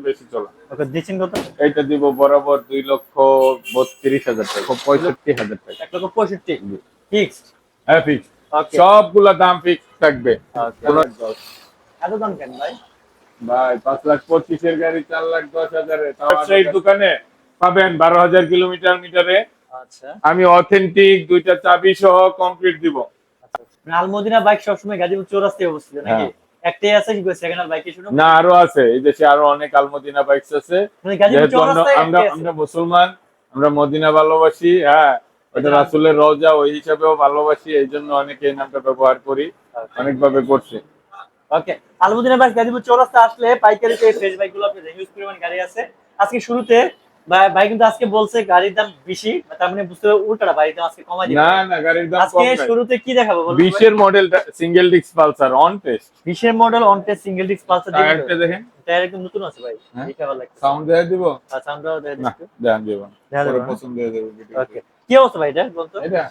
সবচেয়ে বেশি চলা ওকে দিচ্ছেন কত? এইটা দিব বরাবর দুই লক্ষ বত্রিশ হাজার টাকা। পঁয়ষট্টি হাজার টাকা। এক লক্ষ পঁয়ষট্টি। ফিক্সড? হ্যাঁ ফিক্স সবগুলা দাম ফিক্স থাকবে। এত দাম কেন ভাই? ভাই পাঁচ লাখ পঁচিশের গাড়ি চার লাখ দশ হাজারে। ব্যবসায়ীর দোকানে পাবেন বারো হাজার কিলোমিটার মিটারে। আচ্ছা। আমি অথেন্টিক দুইটা চাবি সহ কমপ্লিট দিব। মানে আলমদিনা বাইক সবসময় গাজীপুর চৌরাস্তায় অবস্থিত নাকি? হ্যাঁ। একটাই আছে কি সেকেন্ড হ্যান্ড বাইকের শুনো না আরও আছে। এই দেশে আরও অনেক আলমদিনা বাইকস আছে। মানে আমরা আমরা মুসলমান আমরা মদিনা ভালোবাসি হ্যাঁ। ওটা এটা- রাসুলের রওজা ওই হিসাবেও ভালোবাসি এই জন্য অনেকে এই নামটা ব্যবহার করি অনেক ভাবে করছে। ওকে আলমদিনা বাইক গাজীপুর চৌরাস্তা আসলে পাইকারিতে ফ্রেশ বাইকগুলো আপনি হিউজ পরিমাণ গাড়ি আছে। আজকে শুরুতে ভাই- ভাই কিন্তু আজকে বলছে গাড়ির দাম বেশি তার মানে বুঝতে উল্টাটা গাড়ির দাম আজকে কমাই না না গাড়ির দাম আজকে শুরুতে কি দেখাবো বলুন তো ভাই? বিশের মডেলটা single disc Pulsar on test বিশের model on test single disc Pulsar দেখেন। টায়ার একদম নতুন আছে ভাই হ্যাঁ? ভালো লাগছে। সাউন্ড দেয়া দিব? আচ্ছা আমরাও দেখ না দেন দিব পরে পছন্দ হয়ে যাবে ওকে কি অবস্থা ভাই এটা বলতো? এটা?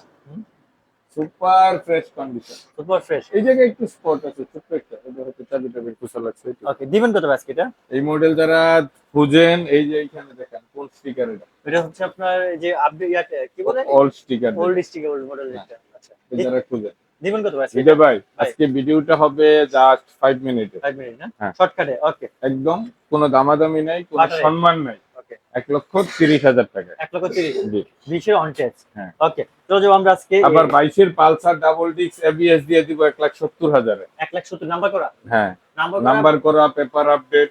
Super fresh condition super fresh এই জায়গায় একটু স্পট আছে ছোট্ট একটা। এটা হচ্ছে কুশা লাগছে ওকে দিবেন কত আজকে এটা? এই মডেল যারা খুঁজেন এই যে এইখানে দেখেন। কোন স্টিকার এটা। এটা হচ্ছে আপনার যে আপডেট ইয়াতে কি বলে? All sticker old sticker old model এটা। আচ্ছা। যারা খুঁজেন দিবেন কত এটা ভাই আজকে ভিডিওটা হবে জাস্ট ফাইভ মিনিটে 5 মিনিট না? হ্যাঁ। শর্টকাটে ওকে একদম কোনো দামাদামি নাই কোনো সম্মান নাই। ওকে এক লক্ষ তিরিশ হাজার টাকা। 1 লক্ষ 30 জি। 20 এর অন টেস্ট হ্যাঁ। ওকে তো যে আমরা আজকে আবার বাইশের পালসার ডাবল ডিস্ক এবিএস দিয়ে দিব এক লাখ সত্তর হাজারে। 1 লাখ 70 নাম্বার করা? হ্যাঁ। নাম্বার নাম্বার করা paper update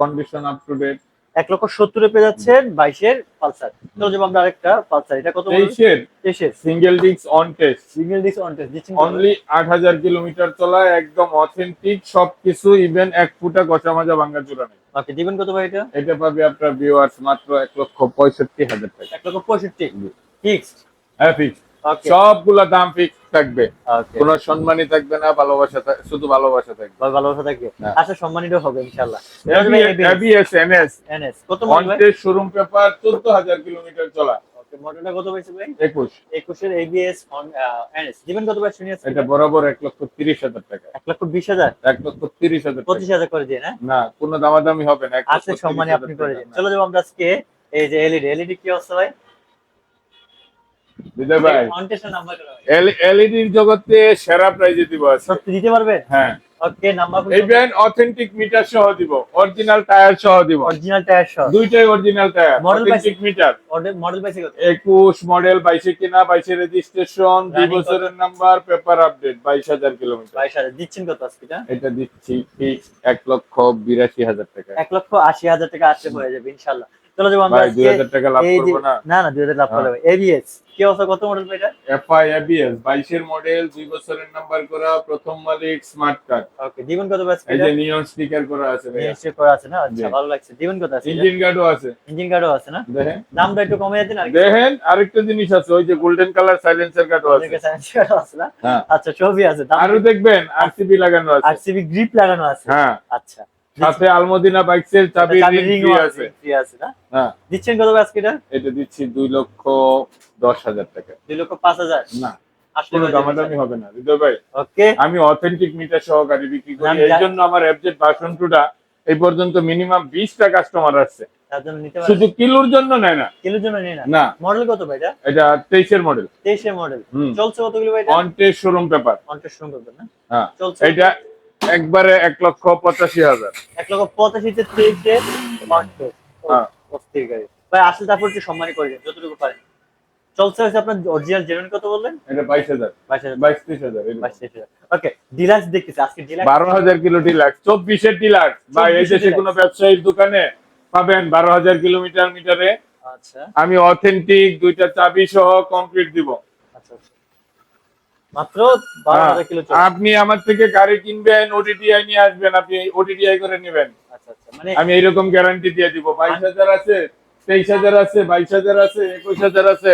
condition up to date 1 lakh 70 এ পেয়ে যাচ্ছেন 22 এর পালসার। তো যে আমরা আরেকটা পালসার। এটা কত তেইশের। 23 এর single disc on test single disc on test দিচ্ছেন কত? অনলি আট হাজার কিলোমিটার চলা একদম অথেন্টিক সবকিছু ইভেন এক ফুটা কষা মাজা ভাঙ্গা চূড়া নেই। ওকে দিবেন কত ভাই এটা? এটা পাবে আপনার ভিউয়ার্স মাত্র এক লক্ষ পঁয়ষট্টি হাজার টাকা। এক লক্ষ 65 ফিক্সড হ্যাঁ ফিক্স ওকে সবগুলা দাম ফিক্স থাকবে। কোনো সম্মানই থাকবে না ভালোবাসা শুধু ভালোবাসা থাকবে। ভালোবাসা থাকবে। হ্যাঁ। আচ্ছা সম্মানিত হবে ইনশাআল্লাহ। A B S N S N S কত মডেল শোরুম পেপার চোদ্দ হাজার কিলোমিটার চলা। ওকে মডেলটা কত পাইছে ভাই? একুশ। 21 এর এবিএস অন এনএস দিবেন কত ভাই শুনিয়ে এটা বরাবর এক লক্ষ তিরিশ হাজার টাকা। 1 লক্ষ 20 হাজার? এক লক্ষ তিরিশ হাজার টাকা। 25 হাজার করে না? না কোনো দামাদামি হবে না সম্মানে 30,000 আপনি করে টাকা। চলো যাব আমরা আজকে এই যে এলইডি এলইডি কি অবস্থা ভাই? বিজয় ভাই এলইডির জগতে সেরা প্রাইজে দিব সত্যি দিতে পারবেন হ্যাঁ। Okay number brand authentic meter সহ দিব। অরিজিনাল টায়ার সহ দিব। অরিজিনাল টায়ার সহ। দুইটাই original tyre Model authentic meter model পাইছে কত একুশ মডেল বাইশে কিনা বাইশে রেজিস্ট্রেশন দুই বছরের নাম্বার পেপার আপডেট বাইশ হাজার কিলোমিটার 22 হাজার। দিচ্ছেন কত আজকে এটা? এটা দিচ্ছি ফিক্স এক লক্ষ বিরাশি হাজার টাকা। এক লক্ষ আশি হাজার টাকা আসতে হয়ে যাবে ইনশাল্লাহ। চলো যাব আমরা ভাই দুই আজকে হাজার টাকা লাভ করব না। না না দুই হাজার লাভ। করবে এবিএস কি অবস্থা? কত মডেল ভাই এটা? এফআই এবিএস বাইশের মডেল দুই বছরের নাম্বার করা প্রথম মালিক স্মার্ট কার্ড ওকে দিবেন কত ভাই আজকে এই যে নিয়ন স্টিকার করা আছে ভাইয়া। নিশ্চয় করা আছে না? আচ্ছা ভালো লাগছে। দিবেন কত আছে? ইঞ্জিন গার্ডও আছে। ইঞ্জিন গার্ডও আছে না? দেখেন। দামটা একটু কমে যাচ্ছে না? দেখেন আরেকটা জিনিস আছে ওই যে গোল্ডেন কালার সাইলেন্সার গার্ডও আছে। সাইলেন্সার আছে না? হ্যাঁ। আচ্ছা ছবি আছে। আরও দেখবেন আরসিবি লাগানো আছে। আরসিবি গ্রিপ লাগানো আছে। হ্যাঁ। আচ্ছা। সাথে আলমদিনা বাইকসের চাবি রিং আছে ফ্রি আছে না? হ্যাঁ দিচ্ছেন কত আজকে এটা এটা দিচ্ছি দুই লক্ষ দশ হাজার টাকা। দুই লক্ষ পাঁচ হাজার? না আসলে কোনো দামাদামি হবে না হৃদয় ভাই। ওকে। আমি অথেন্টিক মিটার সহ গাড়ি বিক্রি করি। এই জানি। জন্য আমার অ্যাবজেট ভার্সন টুটা এই পর্যন্ত মিনিমাম বিশটা কাস্টমার আসছে। শুধু কিলোর জন্য নেয় না। কিলোর জন্য নিয়ে না? মডেল কত ভাই এটা? মডেল তেইশের মডেল চলছে কতগুলো ভাই এটা? On test showroom paper contest শুরু করবেন না? হ্যাঁ। চলছে। এটা একবারে এক লক্ষ পঁচাশি হাজার। এক লক্ষ পঁচাশিতে তেইশে কন্টেস্ট হ্যাঁ। অস্থির গাড়ি। ভাই আসলে তারপর একটু সম্মানই করে দিন যতটুকু পারেন। চলছে হচ্ছে আপনার অরিজিনাল জেনুইন কত বললেন? এটা বাইশ হাজার। বাইশ হাজার। বাইশ ত্রিশ হাজার বাইশ তেইশ হাজার। ওকে ডিলাক্স দেখতেছি। আজকে ডিলাক্স বারো হাজার কিলো ডিলাক্স চব্বিশের ডিলাক্স বা এই দেশে কোনো ব্যবসায়ীর দোকানে পাবেন বারো হাজার কিলোমিটার মিটারে। আচ্ছা। আমি অথেন্টিক দুইটা চাবি সহ কমপ্লিট দিব। মাত্র হ্যাঁ, কিলো চলে। আপনি আমার থেকে গাড়ি কিনবেন ওটিটিআই নিয়ে আসবেন আপনি ওটিটিআই করে নেবেন। আচ্ছা আচ্ছা মানে আমি এরকম গ্যারান্টি দিয়ে দিব। বাইশ হাজার আছে তেইশ হাজার আছে বাইশ হাজার আছে একুশ হাজার আছে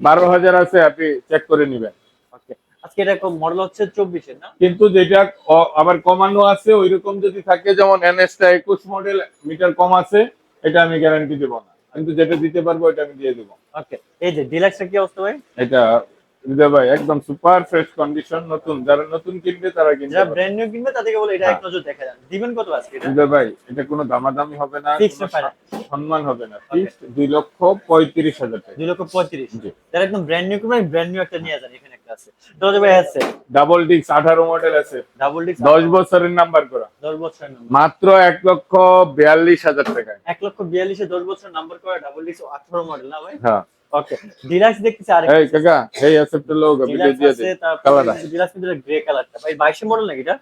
বারো হাজার আছে আপনি চেক করে নেবেন। ওকে। আজকে এটা মডেল হচ্ছে চব্বিশের না? কিন্তু যেটা আবার কমানো আছে ওই রকম যদি থাকে যেমন এনএসটা একুশ মডেল মিটার কম আছে এটা আমি গ্যারান্টি দেবো না। কিন্তু যেটা দিতে পারব এটা আমি দিয়ে দেবো। ওকে। এই যে ডিলাক্সটা কি অবস্থা ভাই? এটা হৃদয় ভাই একদম সুপার ফ্রেশ কন্ডিশন নতুন। যারা নতুন কিনবে তারা কিনবে যারা ব্র্যান্ড নিউ কিনবে তাদেরকে বলে এটা এক হ্যাঁ। নজর দেখা যান দিবেন কত আজকে এটা? হৃদয় ভাই এটা কোনো দামাদামি হবে না। সম্মান হবে না। ফিক্সড লক্ষ পঁয়ত্রিশ হাজার টাকা। দুই লক্ষ পঁয়ত্রিশ। জি। যারা একদম ব্র্যান্ড নিউ কিনবে ব্র্যান্ড নিউ একটা নিয়ে যান এখানে একটা আছে। দরজা ভাই আছে? ডাবল মডেল আছে। ডাবল বছরের নাম্বার করা। দশ বছরের নাম্বার মাত্র এক লক্ষ বিয়াল্লিশ হাজার টাকায়। এক লক্ষ বিয়াল্লিশে দশ বছর নাম্বার করা ডাবল ডিস্ক আঠারো মডেল না ভাই? হ্যাঁ। ওকে ডিলাক্স দেখতেছি আরেক এই কাকা এই অ্যাসেপ্ট লোক ভিডিও দিয়ে দে কালারটা ডিলাক্স কিন্তু গ্রে কালারটা ভাই বাইশে মডেল নাকি এটা?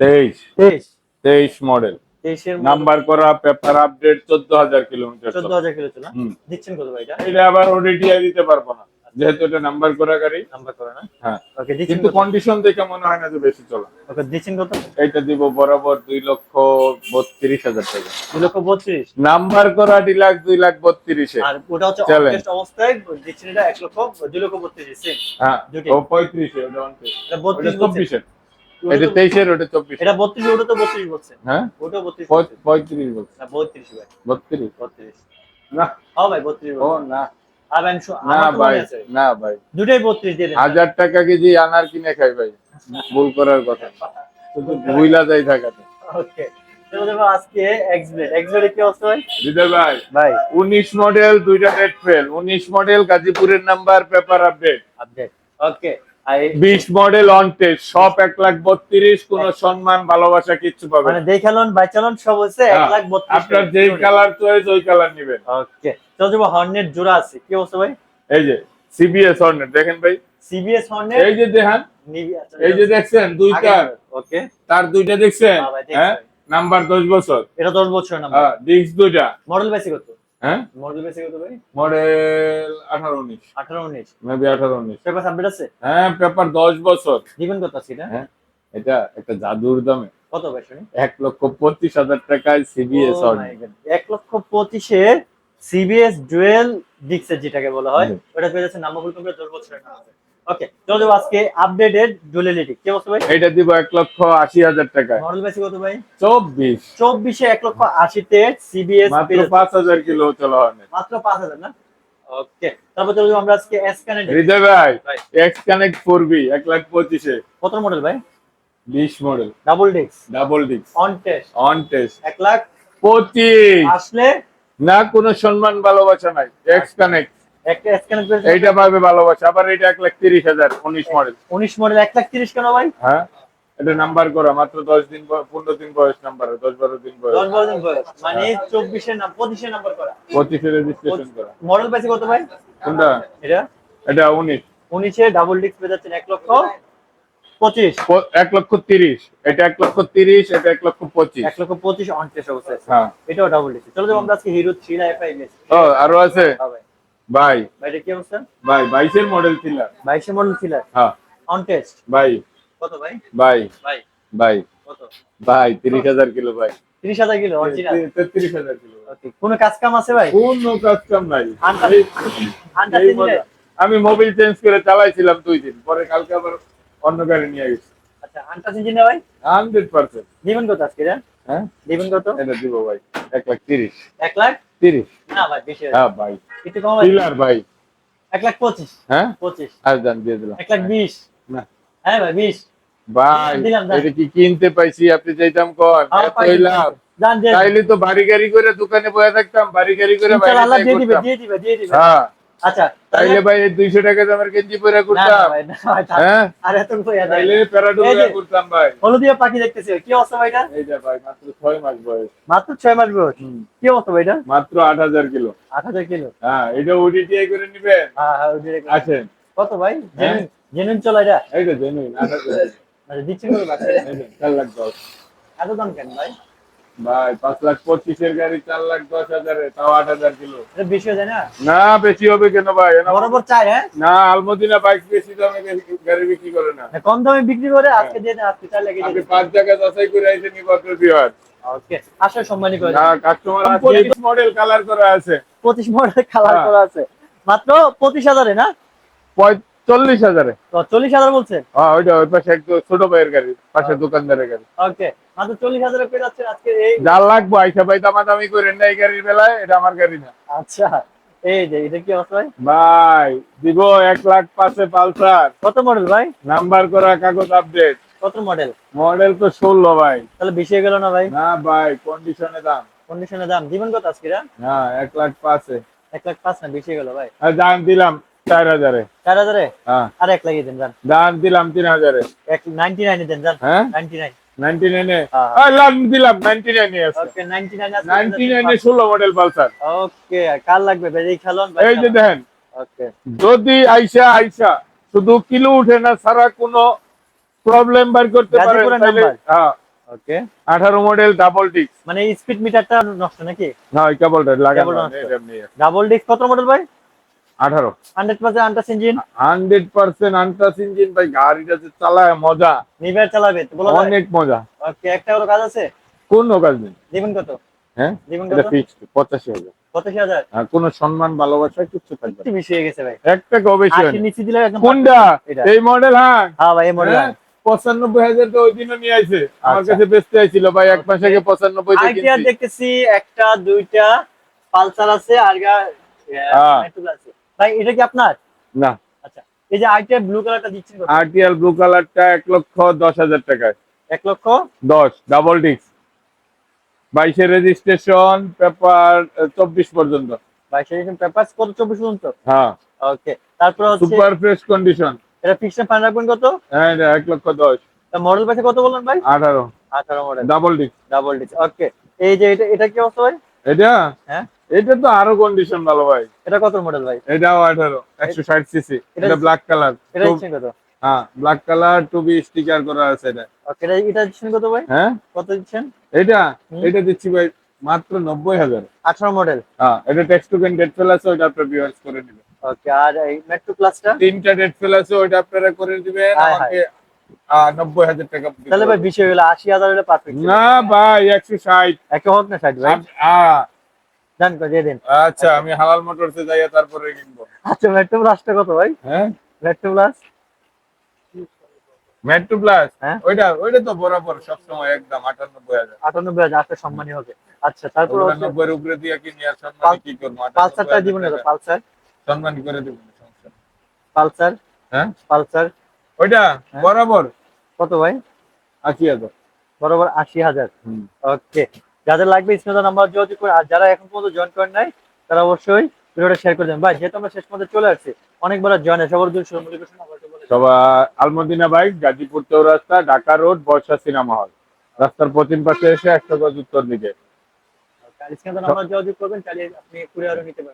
তেইশ। তেইশ। তেইশ মডেল তেইশের নাম্বার করা পেপার আপডেট চোদ্দ হাজার কিলোমিটার চোদ্দ হাজার কিলো চলা হুম। দিচ্ছেন কত ভাই এটা? এটা আবার ওডিটিআই দিতে পারব না। যেহেতু এটা নাম্বার করা গাড়ি। নাম্বার করে না? হ্যাঁ। ওকে কিন্তু কন্ডিশন দেখে মনে হয় না যে বেশি চলা। ওকে দিচ্ছেন কত? এইটা দিব বরাবর দুই লক্ষ বত্রিশ হাজার টাকা। দুই লক্ষ বত্রিশ? নাম্বার করা ডিলাক্স দুই লাখ বত্রিশে। আর ওটা হচ্ছে অনটেস্ট অবস্থায় দিচ্ছেন এটা এক লক্ষ দুই লক্ষ বত্রিশ হ্যাঁ। ও পঁয়ত্রিশে ওটা অনটেস্ট বত্রিশ বলছেন? এটা তেইশের ওটা চব্বিশ এটা বত্রিশ ওটা তো বত্রিশ বলছেন। হ্যাঁ? ওটাও বত্রিশ পঁয়ত্রিশ বলছে বত্রিশ ভাই। বত্রিশ। বত্রিশ। না। হ্যাঁ ভাই বত্রিশ ও না। না ভাই না ভাই। দুটাই বত্রিশ দিয়ে হাজার টাকা কেজি আনার কিনে খাই ভাই ভুল করার কথা। ভুইলা যাই থাকাতে। ওকে। আজকে কি অবস্থা ভাই? ভাই। ভাই। উনিশ মডেল দুইটা ডেট ফেল উনিশ মডেল গাজীপুরের number paper update update okay বিশ মডেল অন টেস্ট সব এক লাখ বত্রিশ কোন সম্মান ভালোবাসা কিচ্ছু পাবে মানে দেখালন বাইচালন সব হচ্ছে এক হ্যাঁ, লাখ বত্রিশ আপনার যেই কালার চয়েস ওই কালার নিবেন। ওকে চলো যাব হর্নেট জোড়া আছে কি অবস্থা ভাই? এই যে সিবিএস অর্নেট দেখেন ভাই। সিবিএস হর্নেট এই যে দেখান নিবি এই যে দেখছেন দুইটা। ওকে তার দুইটা দেখছেন হ্যাঁ। নাম্বার দশ বছর। এটা দশ বছর নাম্বার ডিস্ক দুইটা। মডেল বেশি কত? হ্যাঁ? মডেল বেশি কত ভাই? মডেল মেবি পেপার আপডেট আছে? হ্যাঁ পেপার বছর। দিবেন কত আছে এটা? হ্যাঁ এটা একটা জাদুর দামে। কত ভাই শুনি? এক লক্ষ পঁচিশ হাজার টাকায় সিবিএস Oh লক্ষ পঁচিশে সিবিএস ডুয়েল ডিক্সের যেটাকে বলা হয়। ওটা পেয়ে যাচ্ছে নাম্বার কমপ্লিট দশ বছরের ওকে চলো যাব আজকে আপডেটেড ডুয়েলিটি কি অবস্থা ভাই? এটা দিব এক লক্ষ আশি হাজার টাকায়। মডেল বেশি কত ভাই? চব্বিশ। চব্বিশে এক লক্ষ আশিতে সিবিএস মাত্র পাঁচ হাজার কিলো চলা হয় মাত্র পাঁচ হাজার না? ওকে তারপর চলো যাব আমরা আজকে হৃদয় ভাই। এক্স কানেক্ট ফোর বি এক লাখ পঁচিশে। কত মডেল ভাই? বিশ model double double disc on test on test এক লাখ পঁচিশ। আসলে না কোনো সম্মান ভালোবাসা নাই। এক্স কানেক্ট একটা এসকানে এইটা পাবে ভালোবাসা আবার এটা এক লাখ তিরিশ হাজার উনিশ মডেল উনিশ মডেল এক লাখ তিরিশ কেন ভাই? হ্যাঁ? এটা নাম্বার করা মাত্র দশ দিন পনেরো দিন বয়স নাম্বার দশ বারো দিন দশ বয়স বারো দিন বয়স মানে চব্বিশের নাম পঁচিশের নাম্বার করা। পঁচিশে রেজিস্ট্রেশন করা। মডেল বেশি কত ভাই? কোনটা? এটা? এটা উনিশ। উনিশে ডাবল ডিস্ক পেয়ে যাচ্ছেন এক লক্ষ পঁচিশ। এক লক্ষ তিরিশ। এটা এক লক্ষ তিরিশ এটা এক লক্ষ পঁচিশ। এক লক্ষ পঁচিশ অনটেস অবস্থায় হ্যাঁ। এটাও ডাবল ডিস্ক চলো আমরা আজকে হিরো থ্রি লাইফ আরও আছে? ভাই। ভাই ভাই এটা কি অবস্থা? ভাই বাইশের মডেল ছিল বাইশে মডেল ছিল হ্যাঁ। অন টেস্ট ভাই। কত ভাই? ভাই। ভাই। ভাই। কত? ভাই তিরিশ হাজার কিলো ভাই। তিরিশ হাজার কিলো অরিজিনাল হাজার কিলো কোনো কাজ কাম আছে ভাই? কোন কাজ কাম নাই। আমি মোবিল চেঞ্জ করে চালাইছিলাম দুই দিন পরে কালকে আবার অন্য গাড়ি নিয়ে গেছি। আচ্ছা আনটা ইঞ্জিনে ভাই? Hundred percent. দিবেন কত আজকে হ্যাঁ? দিবেন কত? এটা দিব ভাই এক লাখ তিরিশ। এক লাখ? তিরিশ। হয়ে হ্যাঁ ভাই। কম ভাই ভাই। এক লাখ পঁচিশ। হ্যাঁ? পঁচিশ। আর দাম দিয়ে দিলাম। এক লাখ বিশ। না। হ্যাঁ ভাই বিশ। ভাই এটা কি কিনতে পাইছি আপনি চাইতাম কর আমার লাভ। তাইলে তো বাড়ি গাড়ি করে দোকানে বসে থাকতাম বাড়ি গাড়ি করে ইনশাআল্লাহ বাইরে আল্লাহ যাই দিয়ে দিবে দিয়ে দিবে দিয়ে দিবে। হ্যাঁ। আচ্ছা তাইলে ভাই এই দুইশো টাকা দামের গেঞ্জি পরে করতাম। হ্যাঁ? আর এত কইয়া তাইলে যে। করতাম ভাই। হলুদিয়া পাখি দেখতেছি কি অবস্থা ভাই এটা? এই যে ভাই মাত্র ছয় মাস বয়স। মাত্র ছয় মাস বয়স? কি অবস্থা ভাই এটা? মাত্র আট হাজার কিলো। আট হাজার কিলো? হ্যাঁ এটা ওডিটিআই করে নিবেন? হ্যাঁ হ্যাঁ direct। কত ভাই? হ্যাঁ। জেনুইন চলো এটা? এই তো জেনুইন আট হাজার। আচ্ছা বাচ্চা লাখ এত দাম কেন ভাই? ভাই পাঁচ লাখ পঁচিশের গাড়ি চার লাখ দশ হাজারে তাও আট হাজার কিলো। বেশি হয়ে যায় না? না বেশি হবে কেন ভাই? বরাবর চাই হ্যাঁ? না আলমদিনা বাইক বেশি দামে গাড়ি বিক্রি করে না। কম দামে বিক্রি করে আজকে দিয়ে আজকে চাই লেগে আপনি পাঁচ জায়গা যাচাই করে আইছেন নিবার্তর বিহার। ওকে আসলে সম্মানী করে। না কাস্টমার পঁচিশ মডেল কালার করা আছে। পঁচিশ মডেল কালার। করা আছে। মাত্র পঁচিশ হাজারে না? পঁয়তাল্লিশ হাজারে। তো চল্লিশ হাজার বলছেন হ্যাঁ ওইটা ওই পাশে একদম ছোট ভাইয়ের গাড়ি পাশে দোকানদারের গাড়ি। ওকে মাত্র চল্লিশ হাজারে পেয়ে যাচ্ছেন আজকে এই যা লাগবো আইসা ভাই দামাদামি করেন না এই গাড়ির বেলায় এটা আমার গাড়ি না। আচ্ছা এই যে এটা কি অবস্থা ভাই? ভাই দিব এক লাখ পাঁচে পালসার। কত মডেল ভাই? নাম্বার করা কাগজ আপডেট কত মডেল মডেল তো ষোলো ভাই। তাহলে বেশি হয়ে গেল না ভাই? না ভাই কন্ডিশনে দাম। দাম। কত আজকে? হ্যাঁ এক লাখ পাঁচে। এক লাখ পাঁচ না বেশি হয়ে গেল ভাই। দাম দিলাম চার হাজারে। চার হাজারে? হ্যাঁ। আর এক লাগিয়ে দেন যান। দাম দিলাম তিন হাজারে। এক নাইনটি নাইনে দেন যান। হ্যাঁ? নাইনটি নাইন নাইনটি নাইনে। দিলাম নাইনটি নাইনে আছে। নাইনটি নাইন ষোলো মডেল পালসার। ওকে কার লাগবে? এই খেলুন এই যে দেখেন। ওকে যদি আইসা আইসা শুধু কিলো উঠে না সারা কোনো প্রবলেম বার করতে পারে? হ্যাঁ। ওকে মডেল ডাবল ডিস্ক মানে স্পিড মিটারটা নষ্ট নাকি? না ওই কেবলটা লাগানো কেবল ডাবল ডিস্ক কত মডেল ভাই? আঠারো। Hundred percent আন্টাস engine. Hundred percent আনটাস ইঞ্জিন ভাই গাড়িটা যে চালায় মজা। নিবার চালাবে অনেক মজা। ওকে একটা হলো কাজ আছে? কোন কাজ নেই দিবেন কত? হ্যাঁ? দিবেন কত? ফিক্সড পঁচাশি হাজার। পঁচাশি হাজার? আর কোনো সম্মান ভালোবাসা কিছু থাকবে একটু বেশি হয়ে গেছে ভাই। হয় আশি না। নিচে দিলে একদম কোনটা? এই মডেল হ্যাঁ? হ্যাঁ ভাই এই মডেল হ্যাঁ, পঁচানব্বই হাজার তো ওই দিনও নিয়ে আইছে। আমার আচ্ছা। কাছে বেচতে আইছিল ভাই এক মাস আগে পঁচানব্বই দেখতেছি একটা দুইটা পালসার আছে আর গা- হ্যাঁ। আছে। ভাই এটা কি আপনার? না। আচ্ছা এই যে আইটিআর ব্লু কালারটা দিচ্ছেন? আরটিএল ব্লু কালারটা এক লক্ষ দশ হাজার টাকায়। এক লক্ষ? দশ ডাবল ডিস্ক বাইশে রেজিস্ট্রেশন পেপার চব্বিশ পর্যন্ত। ভাই সেরকম পেপার কত? চব্বিশ পর্যন্ত? হ্যাঁ। ওকে তারপর হচ্ছে সুপার ফ্রেশ কন্ডিশন এটা ফিক্সড ফাইন রাখবেন কত? হ্যাঁ এটা এক লক্ষ দশ। মডেল পাশে কত বললেন ভাই? আঠারো। আঠারো model double disc double disc okay এই যে এটা এটা কি অবস্থা ভাই? এটা? হ্যাঁ। এটা তো আরও কন্ডিশন ভালো ভাই। এটা কত মডেল ভাই? এটাও আঠারো একশো ষাট সিসি এটা- এটা ব্ল্যাক কালার এটা দিচ্ছেন কত? হ্যাঁ black colour two B sticker করা আছে এটা। ওকে এটা এটা দিচ্ছেন কত ভাই? হ্যাঁ? কত দিচ্ছেন? এটা? এটা দিচ্ছি ভাই মাত্র নব্বই হাজার। আঠারো মডেল হ্যাঁ এটা টেক্সট টু ক্যান ডেট ফেল আছে ওইটা আপনার ভিউয়ার্স করে দিবেন ওকে আর এই মেট্রো প্লাসটা তিনটা ডেট ফেল আছে ওইটা আপনারা করে দিবেন আমাকে নব্বই হাজার টাকা তাহলে ভাই। বিশ হয়ে আশি হাজার হলে পারফেক্ট না ভাই একশো ষাট। একে হোক না ষাট ভাই। জান কো দিয়ে দিন। আচ্ছা আমি হালাল মোটরসে যাইয়া তারপরে কিনবো। আচ্ছা মেট্রো প্লাসটা কত ভাই? হ্যাঁ? Metro plus Metro plus? ওইটা ওইটা তো বরাবর সবসময় একদম আটানব্বই হাজার। আটানব্বই হাজার আটটা সম্মানী হবে। আচ্ছা তারপর নব্বই উপরে দিয়ে কিনি আর সম্মান কি করব? পালসারটা দিবেন পালসার। সম্মান করে দেবেন। পালসার? হ্যাঁ? পালসার? ওইটা হ্যাঁ? বরাবর। কত ভাই? আশি হাজার। বরাবর আশি হাজার। ওকে যাদের লাগবে স্ক্রিনে নাম্বার যোগাযোগ করে আর যারা এখন পর্যন্ত জয়েন করেন নাই তারা অবশ্যই ভিডিওটা শেয়ার করে দেন ভাই যেহেতু আমরা শেষ পর্যন্ত চলে আসছি অনেকবার জয়েন সবার জন্য সবার Al Madina bike Gazipur Chowrasta Dhaka road Barsha cinema hall. রাস্তার পশ্চিম পাশে এসে একশো গজ উত্তর দিকে।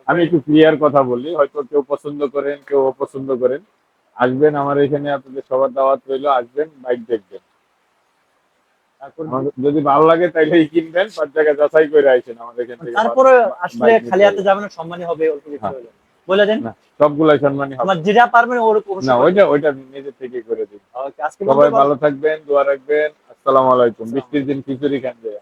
আমি একটু ক্লিয়ার কথা বলি হয়তো কেউ পছন্দ করেন কেউ অপছন্দ করেন। আসবেন আমার এখানে আপনাদের সবার দাওয়াত রইল আসবেন বাইক দেখবেন। যদি ভালো লাগে তাইলেই কিনবেন পাঁচ যাচাই করে আমাদের এখান থেকে তারপরে আসলে খালি হাতে। যাবেন সম্মানী হবে অল্প কিছু হ্যাঁ। হলে। বলে দেন। সবগুলাই সম্মানী হবে। আমার যেটা পারবেন ওর না ওইটা ওইটা নিজে থেকে করে দিন। সবাই ভালো থাকবেন দোয়া রাখবেন। আসসালামু আলাইকুম। বৃষ্টির দিন খিচুড়ি খান যায়